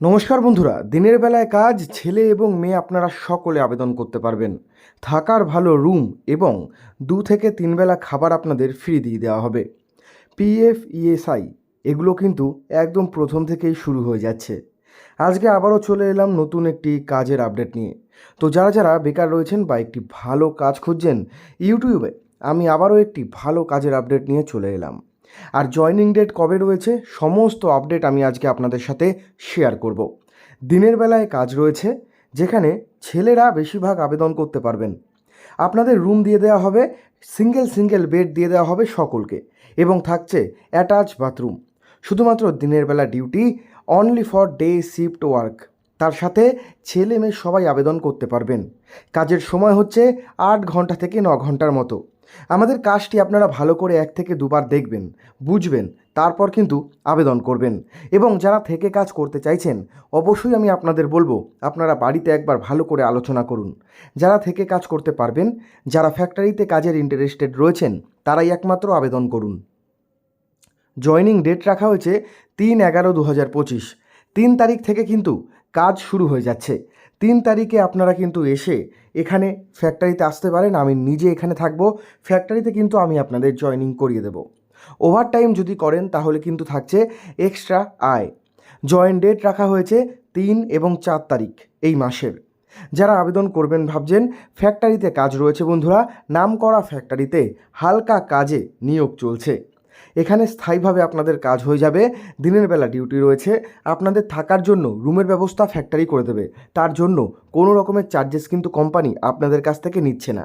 নমস্কার বন্ধুরা, দিনের বেলায় কাজ, ছেলে এবং মেয়ে আপনারা সকলে আবেদন করতে পারবেন। থাকার ভালো রুম এবং দু থেকে তিন বেলা খাবার আপনাদের ফ্রি দিয়ে দেওয়া হবে। পিএফ ইএসআই এগুলো কিন্তু একদম প্রথম থেকেই শুরু হয়ে যাচ্ছে। আজকে আবারও চলে এলাম নতুন একটি কাজের আপডেট নিয়ে। তো যারা যারা বেকার রয়েছেন বা একটি ভালো কাজ খুঁজছেন, ইউটিউবে আমি আবারও একটি ভালো কাজের আপডেট নিয়ে চলে এলাম। আর জয়নিং ডেট কবে রয়েছে, সমস্ত আপডেট আমি আজকে আপনাদের সাথে শেয়ার করব। দিনের বেলায় কাজ রয়েছে, যেখানে ছেলেরা বেশিরভাগ আবেদন করতে পারবেন। আপনাদের রুম দিয়ে দেওয়া হবে সিঙ্গেল সিঙ্গেল বেড দিয়ে দেওয়া হবে সকলকে এবং থাকছে অ্যাটাচ বাথরুম শুধুমাত্র দিনের বেলা duty only for day shift work তার সাথে ছেলে মেয়ে সবাই আবেদন করতে পারবেন। কাজের সময় হচ্ছে আট ঘণ্টা থেকে ন ঘণ্টার মতো। আমাদের কাজটি আপনারা ভালো করে এক থেকে দুবার দেখবেন, বুঝবেন, তারপর কিন্তু আবেদন করবেন। এবং যারা থেকে কাজ করতে চাইছেন, অবশ্যই আমি আপনাদের বলব, আপনারা বাড়িতে একবার ভালো করে আলোচনা করুন। যারা থেকে কাজ করতে পারবেন, যারা ফ্যাক্টরিতে কাজের ইন্টারেস্টেড রয়েছেন, তারাই একমাত্র আবেদন করুন। জয়নিং ডেট রাখা হয়েছে তিন এগারো দু হাজার পঁচিশ। তিন তারিখ থেকে কিন্তু কাজ শুরু হয়ে যাচ্ছে। তিন তারিখে আপনারা কিন্তু এসে এখানে ফ্যাক্টরিতে আসতে পারেন। আমি নিজে এখানে থাকব। ফ্যাক্টরিতে কিন্তু আমি আপনাদের জয়নিং করিয়ে দেবো। ওভার টাইম যদি করেন, তাহলে কিন্তু থাকছে এক্সট্রা আয়। জয়েন ডেট রাখা হয়েছে তিন এবং চার তারিখ এই মাসের। যারা আবেদন করবেন ভাবছেন ফ্যাক্টরিতে কাজ রয়েছে বন্ধুরা নাম করা ফ্যাক্টরিতে হালকা কাজে নিয়োগ চলছে। এখানে স্থায়ীভাবে আপনাদের কাজ হয়ে যাবে, দিনের বেলা ডিউটি রয়েছে, আপনাদের থাকার জন্য রুমের ব্যবস্থা ফ্যাক্টরি করে দেবে, তার জন্য কোনো রকমের চার্জেস কিন্তু কোম্পানি আপনাদের কাছ থেকে নিচ্ছে না।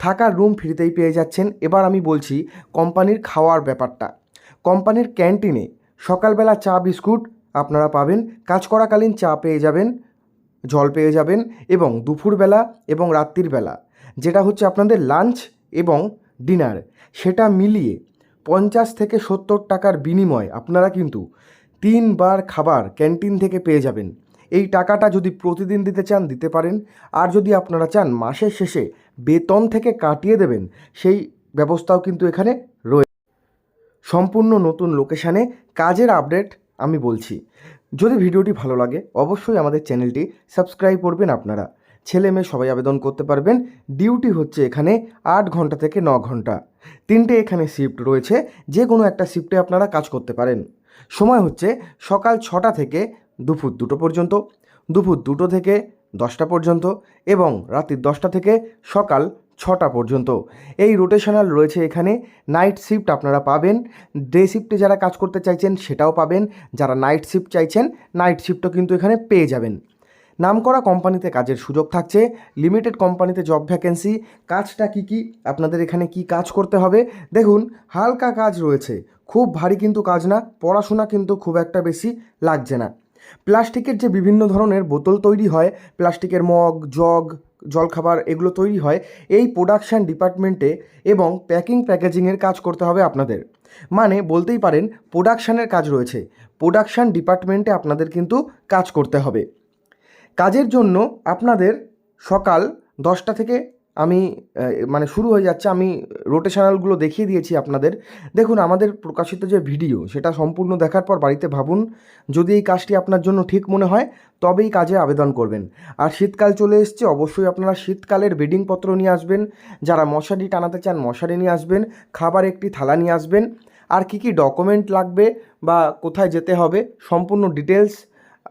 থাকার রুম ফ্রিতেই পেয়ে যাচ্ছেন, এবার আমি বলছি কোম্পানির খাওয়ার ব্যাপারটা। কোম্পানির ক্যান্টিনে সকালবেলা চা, বিস্কুট আপনারা পাবেন, কাজ করাকালীন চা পেয়ে যাবেন, জল পেয়ে যাবেন এবং দুপুরবেলা এবং রাত্রির বেলা, যেটা হচ্ছে আপনাদের লাঞ্চ এবং ডিনার সেটা মিলিয়ে পঞ্চাশ থেকে সত্তর টাকার বিনিময়ে আপনারা কিন্তু তিনবার খাবার ক্যান্টিন থেকে পেয়ে যাবেন। এই টাকাটা যদি প্রতিদিন দিতে চান, দিতে পারেন। আর যদি আপনারা চান, মাসের শেষে বেতন থেকে কাটিয়ে দেবেন, সেই ব্যবস্থাও কিন্তু এখানে রয়েছে সম্পূর্ণ নতুন লোকেশানে কাজের আপডেট আমি বলছি। যদি ভিডিওটি ভালো লাগে, অবশ্যই আমাদের চ্যানেলটি সাবস্ক্রাইব করবেন আপনারা। ছেলে মেয়ে সবাই আবেদন করতে পারবেন। ডিউটি হচ্ছে এখানে আট ঘণ্টা থেকে ন ঘণ্টা। তিনটে এখানে শিফট রয়েছে যে কোনো একটা শিফটে আপনারা কাজ করতে পারেন। সময় হচ্ছে সকাল ছটা থেকে দুপুর দুটো পর্যন্ত, দুপুর দুটো থেকে দশটা পর্যন্ত এবং রাত্রি দশটা থেকে সকাল ছটা পর্যন্ত। এই রোটেশনাল রয়েছে এখানে, নাইট শিফট আপনারা পাবেন। ডে শিফটে যারা কাজ করতে চাইছেন সেটাও পাবেন। যারা নাইট শিফট চাইছেন, নাইট শিফটও কিন্তু এখানে পেয়ে যাবেন। নামকরা কোম্পানিতে কাজের সুযোগ থাকছে। লিমিটেড কোম্পানিতে জব ভ্যাকেন্সি কাজটা কি কি? আপনাদের এখানে কি কাজ করতে হবে? দেখুন, হালকা কাজ রয়েছে। খুব ভারী কিন্তু কাজ না, পড়াশোনা কিন্তু খুব একটা বেশি লাগছে না। প্লাস্টিকের যে বিভিন্ন ধরনের বোতল তৈরি হয়, প্লাস্টিকের মগ, জগ, জলখাবার এগুলো তৈরি হয়, এই প্রোডাকশান ডিপার্টমেন্টে এবং প্যাকিং প্যাকেজিংয়ের কাজ করতে হবে আপনাদের। মানে বলতেই পারেন প্রোডাকশানের কাজ রয়েছে। প্রোডাকশান ডিপার্টমেন্টে আপনাদের কিন্তু কাজ করতে হবে। কাজের জন্য আপনাদের সকাল দশটা থেকে আমি মানে শুরু হয়ে যাচ্ছে, আমি রোটেশনালগুলো দেখিয়ে দিয়েছি আপনাদের। দেখুন, আমাদের প্রকাশিত যে ভিডিও, সেটা সম্পূর্ণ দেখার পর বাড়িতে ভাবুন, যদি এই কাজটি আপনার জন্য ঠিক মনে হয়, তবেই কাজে আবেদন করবেন। আর শীতকাল চলে এসছে, অবশ্যই আপনারা শীতকালের বেডিংপত্র নিয়ে আসবেন। যারা মশারি টানাতে চান, মশারি নিয়ে আসবেন, খাবার একটি থালা নিয়ে আসবেন। আর কি কি ডকুমেন্ট লাগবে বা কোথায় যেতে হবে, সম্পূর্ণ ডিটেলস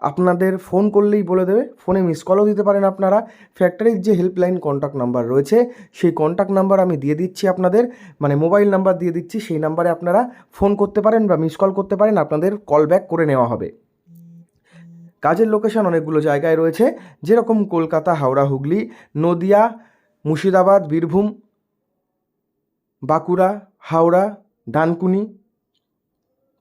আপনাদের ফোন করলেই বলে দেবে, ফোনে মিস কলও দিতে পারেন আপনারা। ফ্যাক্টরির যে হেল্পলাইন কন্ট্যাক্ট নাম্বার রয়েছে, সেই কন্ট্যাক্ট নাম্বার আমি দিয়ে দিচ্ছি আপনাদের মানে মোবাইল নাম্বার দিয়ে দিচ্ছি, সেই নাম্বারে আপনারা ফোন করতে পারেন বা মিস কল করতে পারেন, আপনাদের কল ব্যাক করে নেওয়া হবে। কাজের লোকেশন অনেকগুলো জায়গায় রয়েছে, যেরকম কলকাতা, হাওড়া, হুগলি, নদিয়া, মুর্শিদাবাদ, বীরভূম, বাঁকুড়া, হাওড়া, ডানকুনি,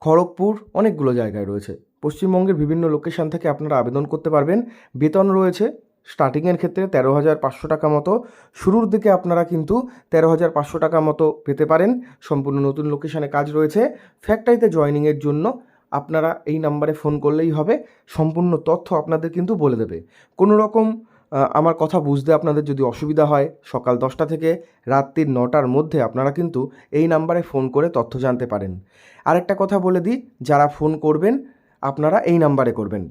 খড়গপুর, অনেকগুলো জায়গায় রয়েছে। পশ্চিমবঙ্গের বিভিন্ন লোকেশন থেকে আপনারা আবেদন করতে পারবেন। বেতন রয়েছে স্টার্টিংয়ের ক্ষেত্রে তেরো হাজার পাঁচশো টাকা মতো। শুরুর দিকে আপনারা কিন্তু তেরো হাজার পাঁচশো টাকা মতো পেতে পারেন। সম্পূর্ণ নতুন লোকেশানে কাজ রয়েছে। ফ্যাক্টরিতে জয়নিংয়ের জন্য আপনারা এই নাম্বারে ফোন করলেই হবে। সম্পূর্ণ তথ্য আপনাদের কিন্তু বলে দেবে। কোনো রকম আমার কথা বুঝতে আপনাদের যদি অসুবিধা হয়, সকাল দশটা থেকে রাত্রির নটার মধ্যে আপনারা কিন্তু এই নাম্বারে ফোন করে তথ্য জানতে পারেন। আরেকটা কথা বলে দিই, যারা ফোন করবেন আপনারা এই নাম্বারে করবেন।